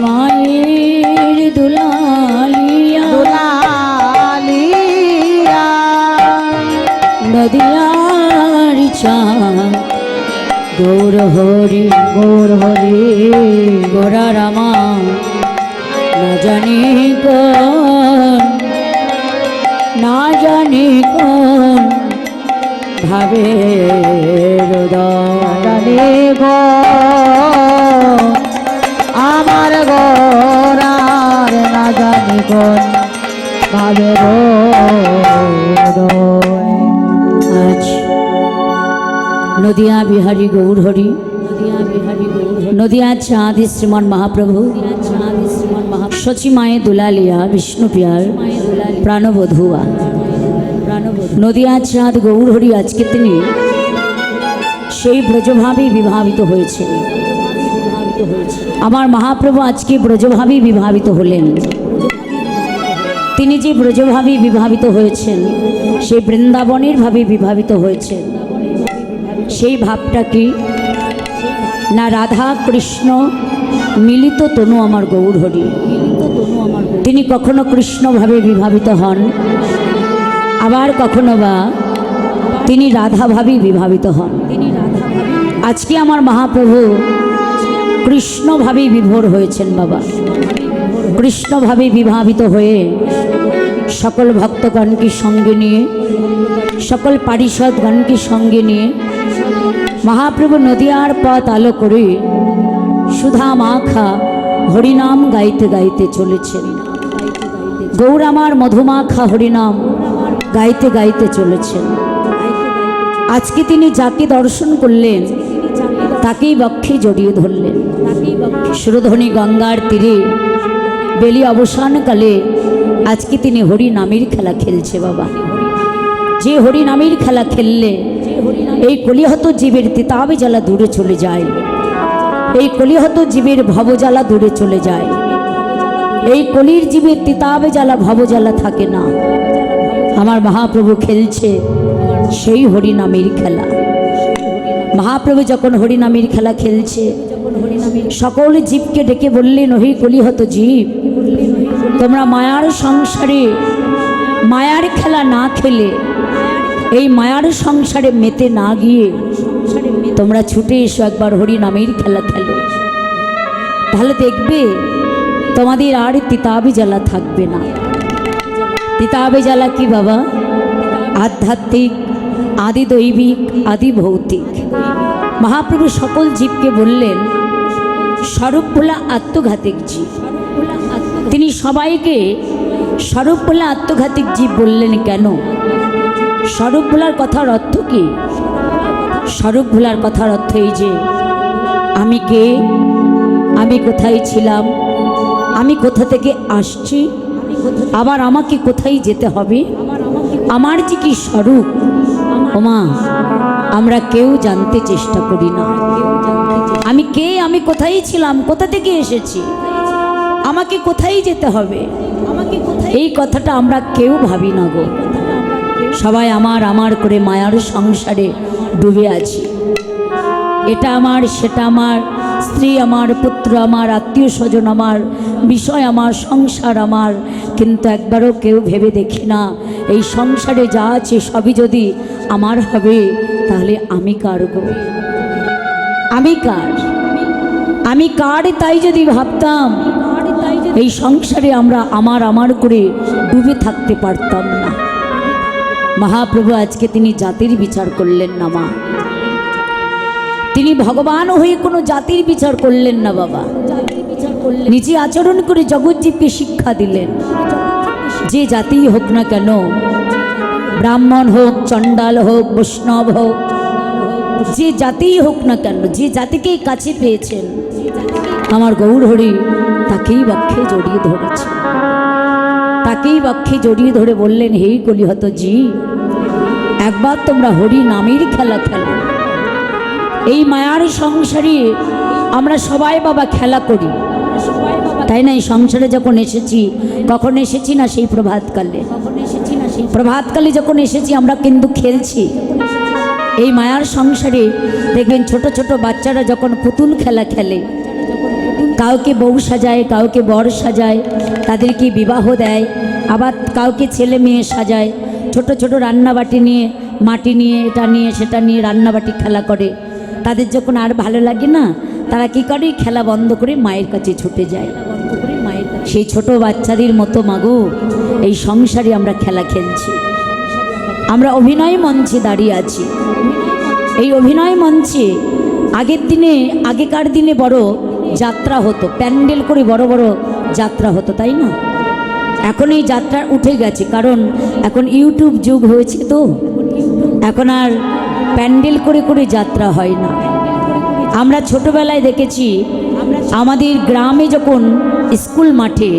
মায়ের দুলালিয়া দুলালিয়া। নদিয়ার চাঁদ গৌর হরি গৌর হরি গোরা রামা না জানি কোন না জানি কোন ভাবে কোন আজ নদিয়া বিহারী গৌর হরি, নদিয়া চাঁদ শ্রীমান মহাপ্রভু সচি মায়ে দুলালিয়া, বিষ্ণু পিয়ার প্রাণবধুয়া। নদিয়া চাঁদ গৌর হরি আজকে তিনি সেই ব্রজভাবে বিভাবিত হয়েছে। আমার মহাপ্রভু আজকে ব্রজভাবেই বিভাবিত হলেন। তিনি যে ব্রজভাবে বিভাবিত হয়েছেন, সেই বৃন্দাবনের ভাবে বিভাবিত হয়েছেন। সেই ভাবটা কি? না রাধা কৃষ্ণ মিলিত তনু আমার গৌর হরি। তিনি কখনো কৃষ্ণভাবে বিভাবিত হন, আবার কখনো বা তিনি রাধাভাবেই বিভাবিত হন। আজকে আমার মহাপ্রভু কৃষ্ণভাবেই বিভোর হয়েছেন বাবা। কৃষ্ণভাবে বিভাবিত হয়ে সকল ভক্তগণকে সঙ্গে নিয়ে, সকল পারিষদগণকে সঙ্গে নিয়ে মহাপ্রভু নদিয়ার পথ আলো করে সুধা মাখা হরিনাম গাইতে গাইতে চলেছেন। গৌর আমার মধুমাখা হরিনাম গাইতে গাইতে চলেছেন। আজকে তিনি যাকে দর্শন করলেন, তাকেই বক্ষে জড়িয়ে ধরলেন। সুরধ্বনি গঙ্গার তীরে বেলি অবসানকালে আজকে তিনি হরি নামের খেলা খেলছে বাবা। যে হরি নামের খেলা খেললে এই কলিহত জীবের তিতাবে জ্বালা দূরে চলে যায়। এই কলিহত জীবের ভবজ্বালা দূরে চলে যায়। এই কলির জীবের তিতাবে জ্বালা ভবজ্বালা থাকে না। আমার মহাপ্রভু খেলছে সেই হরি নামের খেলা। মহাপ্রভু যখন হরিনামের খেলা খেলছে, সকল জীবকে ডেকে বললেন, ওহি কলিহত জীব তোমরা মায়ার সংসারে, মায়ার খেলা না খেলে, এই মায়ার সংসারে মেতে না গিয়ে তোমরা ছুটে এসো একবার হরিনামের খেলা খেলো। তাহলে দেখবে তোমাদের আর তিতাবে জ্বালা থাকবে না। তিতাবে জ্বালা কি বাবা? আধ্যাত্মিক আদি দৈবিক আদি ভৌতিক মহাপ্রভু সকল জীবকে বললেন স্বরূপভোলা আত্মঘাতিক জীব। তিনি সবাইকে স্বরূপভোলা আত্মঘাতিক জীব বললেন কেন? স্বরূপ ভোলার কথার অর্থ কি? স্বরূপ ভোলার কথার অর্থ এই যে, আমি কে? আমি কোথায় ছিলাম? আমি কোথা থেকে আসছি? আবার আমাকে কোথায় যেতে হবে? আমার যে কি স্বরূপ? ওমা, আমরা কেউ জানতে চেষ্টা করি না। আমি কে? আমি কোথায় ছিলাম? কোথা থেকে এসেছি? আমাকে কোথায় যেতে হবে? আমাকে এই কথাটা আমরা কেউ ভাবি না গো। সবাই আমার আমার করে মায়ার সংসারে ডুবে আছি। এটা আমার সেটা আমার স্ত্রী আমার পুত্র আমার আত্মীয় স্বজন আমার বিষয় আমার সংসার আমার। কিন্তু একবারও কেউ ভেবে দেখি না এই সংসারে যা আছে সবই যদি আমার হবে তাহলে আমি কার গো? আমি কার? আমি কার তাই যদি ভাবতাম? এই সংসারে আমরা আমার আমার করে ডুবে থাকতে পারতাম না। মহাপ্রভু, আজকে তিনি জাতির বিচার করলেন না মা। তিনি ভগবান হয়ে কোনো জাতির বিচার করলেন না বাবা। নিজে আচরণ করে জগৎজীবকে শিক্ষা দিলেন। যে জাতিই হোক না কেন, ব্রাহ্মণ হোক, চণ্ডাল হোক, বৈষ্ণব হোক, যে জাতিই হোক না কেন, যে জাতিকেই কাছে পেয়েছেন, আমার গৌর হরি তাকেই বক্ষে জড়িয়ে ধরেছে। তাকেই বক্ষে জড়িয়ে ধরে বললেন হেই কলিহত জি, একবার তোমরা হরি নামের খেলা খেলো। এই মায়ার সংসারে আমরা সবাই বাবা খেলা করি। তাই না, এই সংসারে যখন এসেছি, কখন এসেছি না সেই প্রভাতকালে? প্রভাতকালে যখন এসেছি, আমরা কিন্তু খেলছি। এই মায়ার সংসারে দেখবেন ছোট ছোট বাচ্চারা যখন পুতুল খেলা খেলে কাউকে বউ সাজায়, কাউকে বর সাজায়, তাদেরকে বিবাহ দেয়, আবার কাউকে ছেলে মেয়ে সাজায়, ছোট ছোট রান্নাবাটি নিয়ে, মাটি নিয়ে, এটা নিয়ে, সেটা নিয়ে রান্নাবাটি খেলা করে। তাদের যখন আর ভালো লাগে না, তারা কি করে? খেলা বন্ধ করে মায়ের কাছে ছুটে যায়। সেই ছোট বাচ্চাদের মতো মাগো এই সংসারে আমরা খেলা খেলছি। আমরা অভিনয় মঞ্চে দাঁড়িয়ে আছি। এই অভিনয় মঞ্চে আগের দিনে, আগেকার দিনে বড় যাত্রা হতো, প্যান্ডেল করে বড় বড় যাত্রা হতো, তাই না? এখন এই যাত্রা উঠে গেছে, কারণ এখন ইউটিউব যুগ হয়েছে তো। এখন আর প্যান্ডেল করে করে যাত্রা হয় না। আমরা ছোটবেলায় দেখেছি, আমাদের গ্রামে যখন স্কুল মাঠে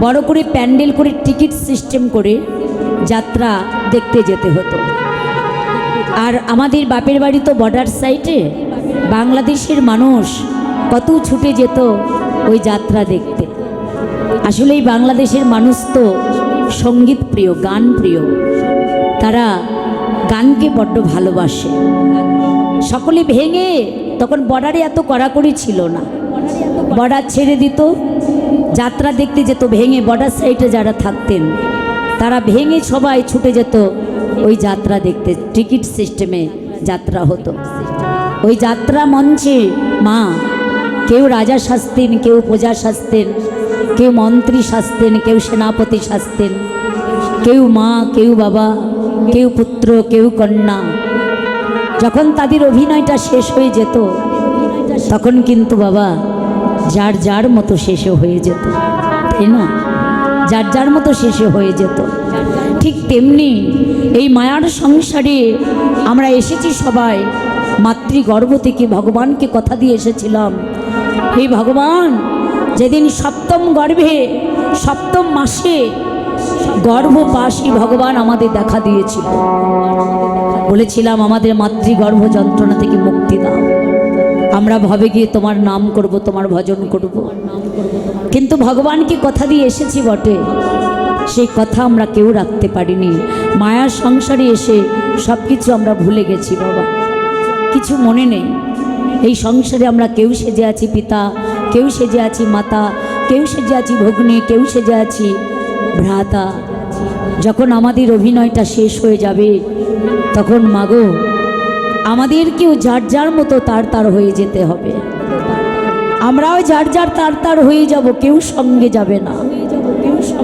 বড় করে প্যান্ডেল করে টিকিট সিস্টেম করে যাত্রা দেখতে যেতে হতো। আর আমাদের বাপের বাড়ি তো বর্ডার সাইটে বাংলাদেশের মানুষ কত ছুটে যেত ওই যাত্রা দেখতে। আসলে এই বাংলাদেশের মানুষ তো সংগীত প্রিয়, গান প্রিয়। তারা গানকে বড্ড ভালোবাসে। সকলে ভেঙে তখন বর্ডারে এত কড়াকড়ি ছিল না। বর্ডার ছেড়ে দিত, যাত্রা দেখতে যেত ভেঙে বর্ডার সাইডে যারা থাকতেন, তারা ভেঙে সবাই ছুটে যেত ওই যাত্রা দেখতে। টিকিট সিস্টেমে যাত্রা হতো। ওই যাত্রা মঞ্চে মা কেউ রাজা সাজতেন কেউ প্রজা সাজতেন কেউ মন্ত্রী সাজতেন কেউ সেনাপতি সাজতেন কেউ মা, কেউ বাবা, কেউ পুত্র, কেউ কন্যা। যখন তাদের অভিনয়টা শেষ হয়ে যেত, তখন কিন্তু বাবা যার যার মতো শেষে হয়ে যেত, তাই না? যার যার মতো শেষে হয়ে যেত। ঠিক তেমনি এই মায়ার সংসারে আমরা এসেছি সবাই, মাতৃগর্ভ থেকে ভগবানকে কথা দিয়ে এসেছিলাম। হে ভগবান, যেদিন সপ্তম গর্ভে, সপ্তম মাসে গর্ভবাসী ভগবান আমাদের দেখা দিয়েছিল। বলেছিলাম, আমাদের মাতৃগর্ভ যন্ত্রণা থেকে মুক্তি দাও। আমরা ভাবে গিয়ে তোমার নাম করব, তোমার ভজন করব। কিন্তু ভগবানকে কথা দিয়ে এসেছি বটে? সেই কথা আমরা কেউ রাখতে পারিনি। মায়ার সংসারে এসে সব কিছু আমরা ভুলে গেছি, বাবা। কিছু মনে নেই। এই সংসারে আমরা কেউ সেজে আছি পিতা, কেউ সেজে আছি মাতা, কেউ সেজে আছি ভগ্নী, কেউ সেজে আছি ভ্রাতা। যখন আমাদের অভিনয়টা শেষ হয়ে যাবে, তখন মাগো আমাদেরকেও যার যার মতো তার তার হয়ে যেতে হবে। আমরাও যার যার তার তার হয়ে যাব, কেউ সঙ্গে যাবে না।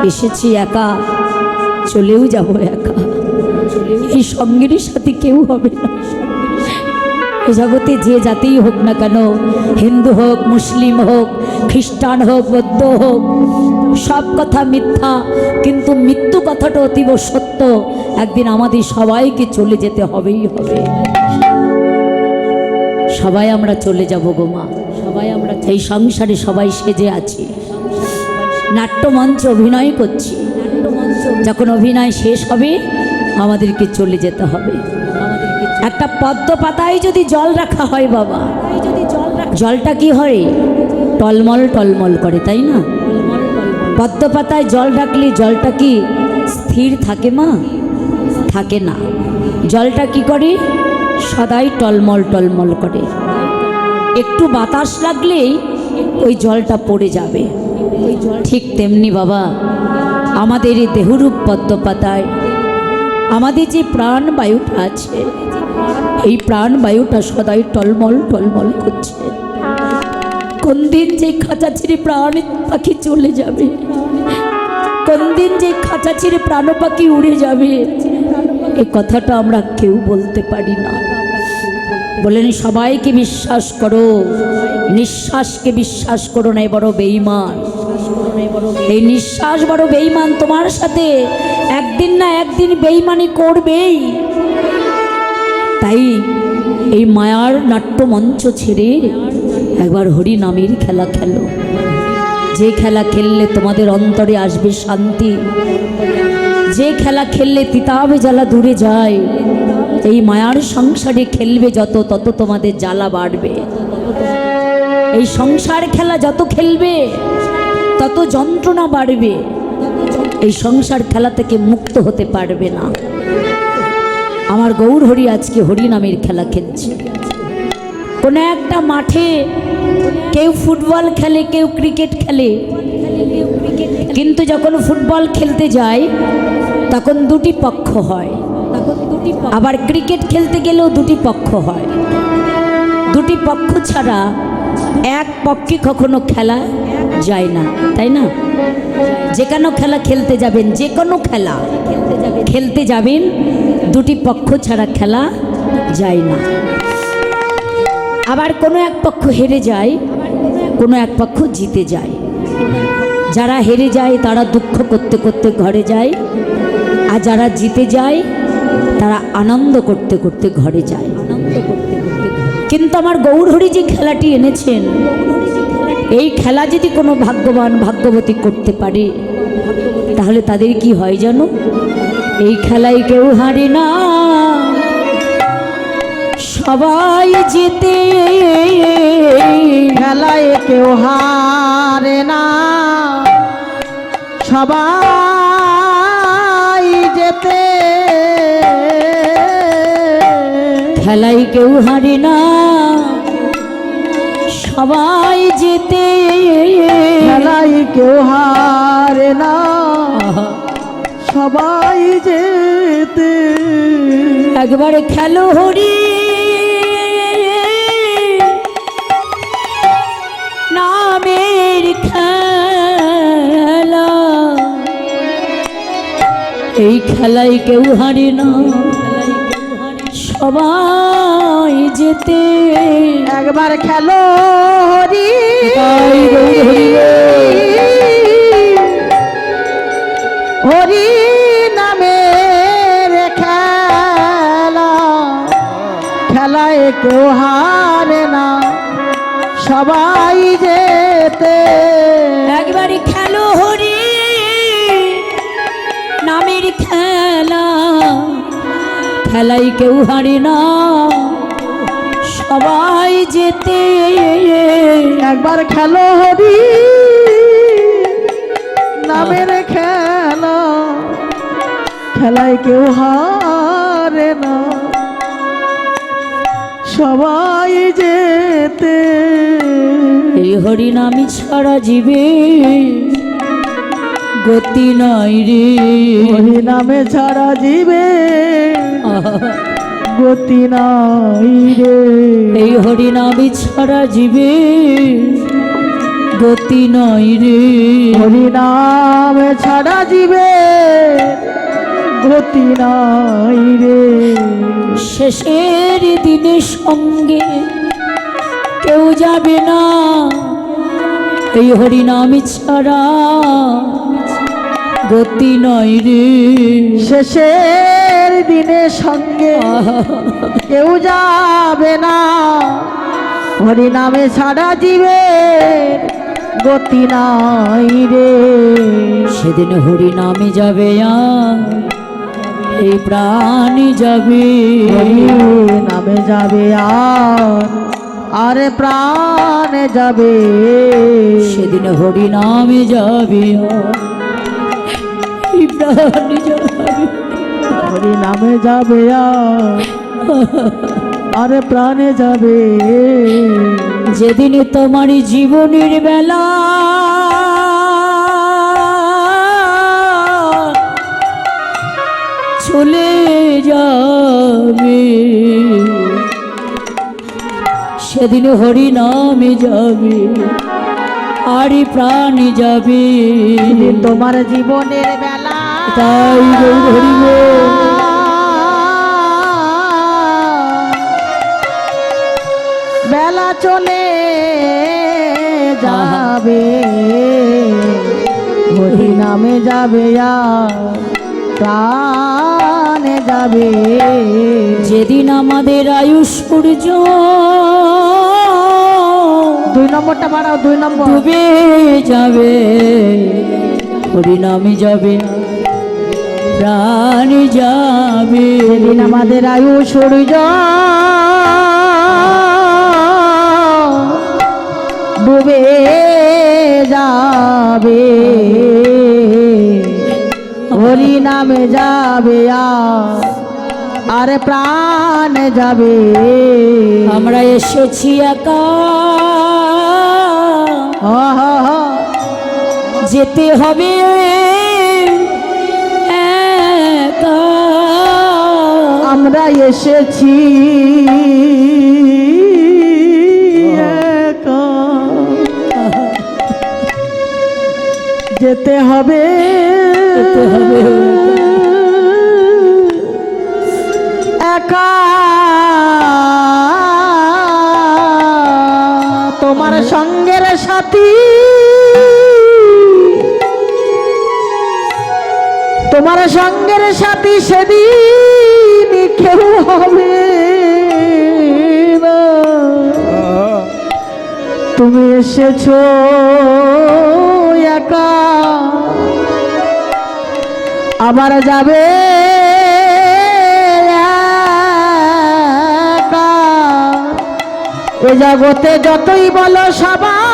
এসেছি একা, চলেও যাব একা। এই সঙ্গেরই সাথে কেউ হবে না। জগতে যে জাতিই হোক না কেন, হিন্দু হোক, মুসলিম হোক, খ্রিস্টান হোক, বৌদ্ধ হোক, সব কথা মিথ্যা, কিন্তু মৃত্যু কথাটা অতীব সত্য। একদিন আমাদের সবাইকে চলে যেতে হবেই হবে। সবাই আমরা চলে যাব গো মা। সবাই আমরা এই সংসারে সবাই সেজে আছি। নাট্যমঞ্চে অভিনয় করছি। যখন অভিনয় শেষ হবে, আমাদেরকে চলে যেতে হবে। একটা পদ্ম পাতায় যদি জল রাখা হয় বাবা। জলটা কি হয়? টলমল টলমল করে, তাই না? পদ্ম পাতায় জল রাখলে জলটা কি স্থির থাকে মা? থাকে না। জলটা কি করে? সদাই টলমল টলমল করে। একটু বাতাস লাগলেই ওই জলটা পড়ে যাবে। ঠিক তেমনি বাবা, আমাদের এই দেহরূপ পদ্ম পাতায় আমাদের যে প্রাণ বায়ুটা আছে, এই প্রাণ বায়ুটা সদাই টলমল টলমল করছে। কোন দিন যে খাঁচা ছেড়ে প্রাণ পাখি চলে যাবে কোন দিন যে খাঁচা ছেড়ে প্রাণ পাখি উড়ে যাবে, এ কথাটা আমরা কেউ বলতে পারি না। বলেন, সবাইকে বিশ্বাস করো, নিঃশ্বাসকে বিশ্বাস করো না বড় বেইমান এই নিঃশ্বাস বড় বেইমান তোমার সাথে একদিন না একদিন বেইমানি করবেই। তাই এই মায়ার নাট্যমঞ্চ ছেড়ে একবার হরি নামের খেলা খেলো। যে খেলা খেললে তোমাদের অন্তরে আসবে শান্তি। যে খেলা খেললে তিতাবে জ্বালা দূরে যায়। এই মায়ার সংসারে খেলবে যত, তত তোমাদের জ্বালা বাড়বে। এই সংসার খেলা যত খেলবে, তত যন্ত্রণা বাড়বে। এই সংসার খেলা থেকে মুক্ত হতে পারবে না। আমার গৌর হরি আজকে হরি নামের খেলা খেলছে। কোনো একটা মাঠে কেউ ফুটবল খেলে, কেউ ক্রিকেট খেলে। কিন্তু যখন ফুটবল খেলতে যায়, তখন দুটি পক্ষ হয়। আবার ক্রিকেট খেলতে গেলেও দুটি পক্ষ হয়। দুটি পক্ষ ছাড়া এক পক্ষে কখনো খেলা যায় না, তাই না? যে কোনো খেলা খেলতে যাবেন যে কোনো খেলা খেলতে যাবেন, দুটি পক্ষ ছাড়া খেলা যায় না। আবার কোনো এক পক্ষ হেরে যায়, কোনো এক পক্ষ জিতে যায়। যারা হেরে যায়, তারা দুঃখ করতে করতে ঘরে যায়। আর যারা জিতে যায়, তারা আনন্দ করতে করতে ঘরে যায়। আনন্দ করতে করতে কিন্তু আমার গৌরহরি যে খেলাটি এনেছেন এই খেলা যদি কোনো ভাগ্যবান ভাগ্যবতী করতে পারে তাহলে তাদের কি হয় জানো? এই খেলায় কেউ হারে না। সবাই জিতে খেলায় কেউ হারে না। সবাই যেতে খেলায় কেউ হারে না। সবাই জিতে। খেলায় কেউ হারে না। সবাই যেতে একবারে খেলো হরি। নামের খেলা। এই খেলায় কেউ হারে না। সবাই যেতে। একবার খেলো হরি। হরি নামের খেলা। খেলায় কেউ হারে না। সবাই যেতে। একবারে খেলো হরি খেলাই কেউ হারি না। সবাই যেতে একবার খেলো হরি নামের খেলা। খেলায় কেউ হারে না। সবাই যেতে এই হরি নামি ছাড়া জীবে গতি নাই রে। হরি নামে ছাড়া জীবে গতি নাই রে। এই হরি নামি ছাড়া জীবে গতি নাই রে। হরি নামে ছাড়া জীবে গতি নাই রে। শেষের দিনের সঙ্গে কেউ যাবে না। এই হরিনামি ছাড়া গতি নয় রে। শেষের দিনে সঙ্গে কেউ যাবে না। হরি নামে ছাড়া জীবে গতি নাই রে। সেদিন হরিনামে যাবে আর এই প্রাণী যাবে। হরি নামে যাবে আর আরে প্রাণে যাবে। সেদিন হরিনামে যাবে আর যাবে হরি নামে যাবে আরে প্রাণে যাবে। যেদিন তোমার জীবনের বেলা চলে যাবে সেদিন হরি নামে যাবে আরে প্রাণ যাবে। তোমার জীবনের বেলা তাই গৌর বেলা চলে যাবে হরি নামে যাবে আর প্রাণে যাবে। যেদিন আমাদের আয়ুষ সূর্য দুই নম্বরটা বাড়াও দুই নম্বর। ডুবে যাবে হরিনামে যাবে। প্রাণ যাবে সেদিন আমাদের আয়ু সূর্য। ডুবে যাবে। হরি নামে যাবে আর প্রাণ যাবে। আমরা এসেছি একা। যেতে হবে এসেছি? একা। যেতে হবে। যেতে হবে। একা। তোমার সঙ্গের সাথী। তোমার সঙ্গের সাথী সেদিন। কেউ হবে না। তুমি এসেছ একা আবার যাবে। এ জগতে যতই বলো সবাই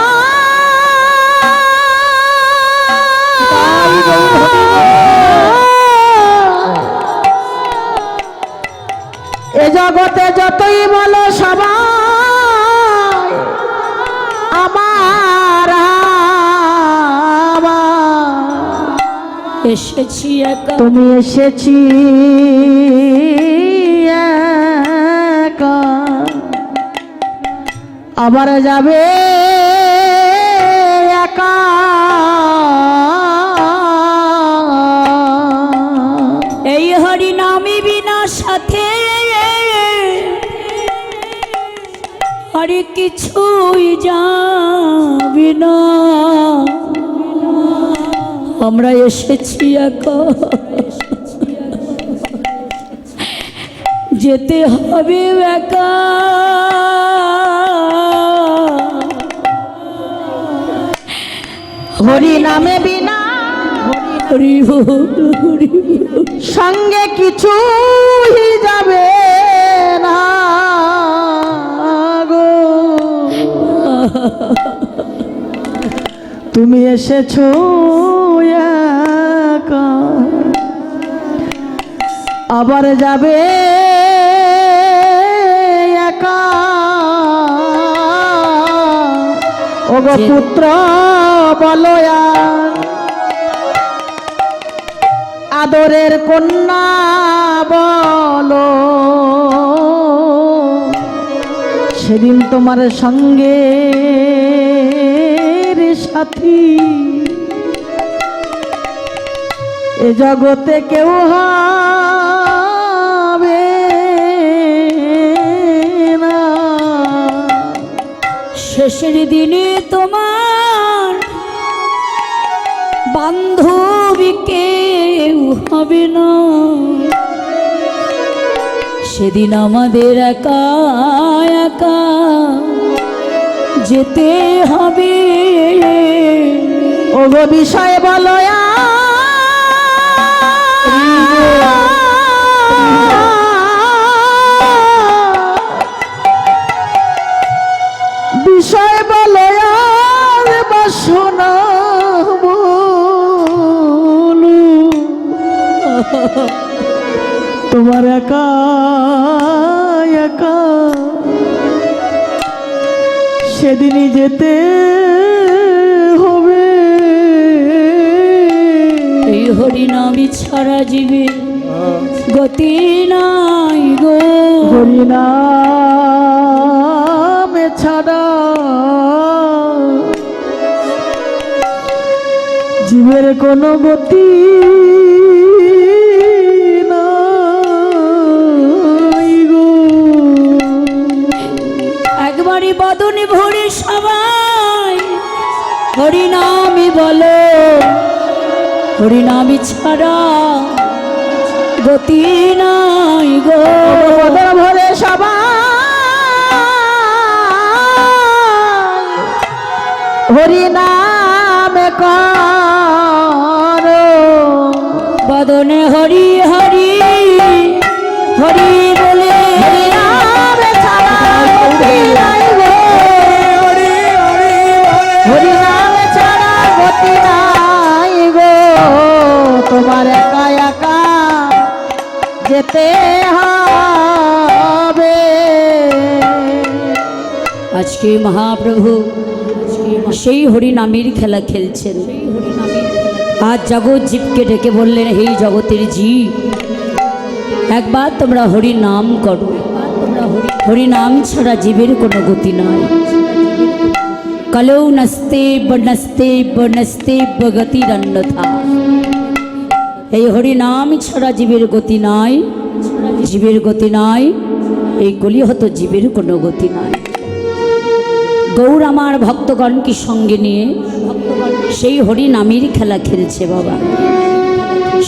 জগতে যতই বলো সবাই আমার এসেছি তুমি এসেছি। আবার যাবে হরি কিছুই যাবি না। আমরা এসেছি একা যেতে হবে একা। হরি নামে বিনা। হরি হরি সঙ্গে কিছুই যাবে তুমি এসেছ আবার যাবে একা। ওগো পুত্র বলো আর আদরের কন্যা বলো। সেদিন তোমার সঙ্গে সাথী। এ জগতে কেউ হবে না। শেষের দিনে তোমার বান্ধবী কেউ হবে না। সেদিন আমাদের একা একা যেতে হবে। ওগো বিষয় বলো বিষয় বলো আর বাসনা তোমার একা একা সেদিনই যেতে হবে। এই হরিনামী ছাড়া জীবে গতি নাই গো। হরিনামে ছাড়া জীবের কোনো গতি একবারই সবাই হরিনামে বলো। হরিনামি ছাড়া গতি নাই গো। ভরে সবাই। হরিনামে করো আজকে মহাপ্রভু, সেই হরিনামের খেলা খেলছেন। আজ জগৎ জীবকে ডেকে বললেন, হে জগতের জীব, একবার তোমরা হরি নাম করো। হরি নাম ছাড়া জীবের কোনো গতি নয় কলৌ নস্তে বনস্তে বনস্তে বগতির অন্যথা এই হরি নাম ছাড়া জীবের গতি নাই। জীবের গতি নাই। এই কলিহত জীবের কোনো গতি নাই। গৌর আমার ভক্তগণকে সঙ্গে নিয়ে সেই হরি নামের খেলা খেলছে বাবা।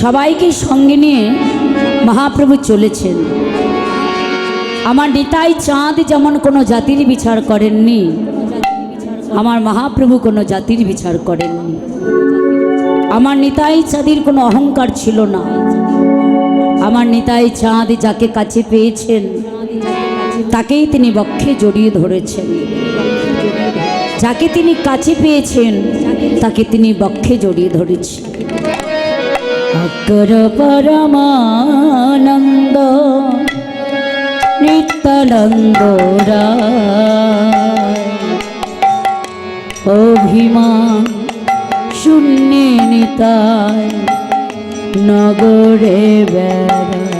সবাইকে সঙ্গে নিয়ে মহাপ্রভু চলেছেন। আমার নিতাই চাঁদ যেমন কোনো জাতির বিচার করেননি, আমার মহাপ্রভু কোনো জাতির বিচার করেননি। আমার নিতাই চাঁদের কোনো অহংকার ছিল না। আমার নিতাই চাঁদ যাকে কাছে পেয়েছেন, তাকেই তিনি বক্ষে জড়িয়ে ধরেছেন। যাকে তিনি কাছে পেয়েছেন, তাকে তিনি বক্ষে জড়িয়ে ধরেছেন। অকর পরমানন্দ, নিত্যানন্দ অভিমান শূন্য নিতায় নগরে বেড়া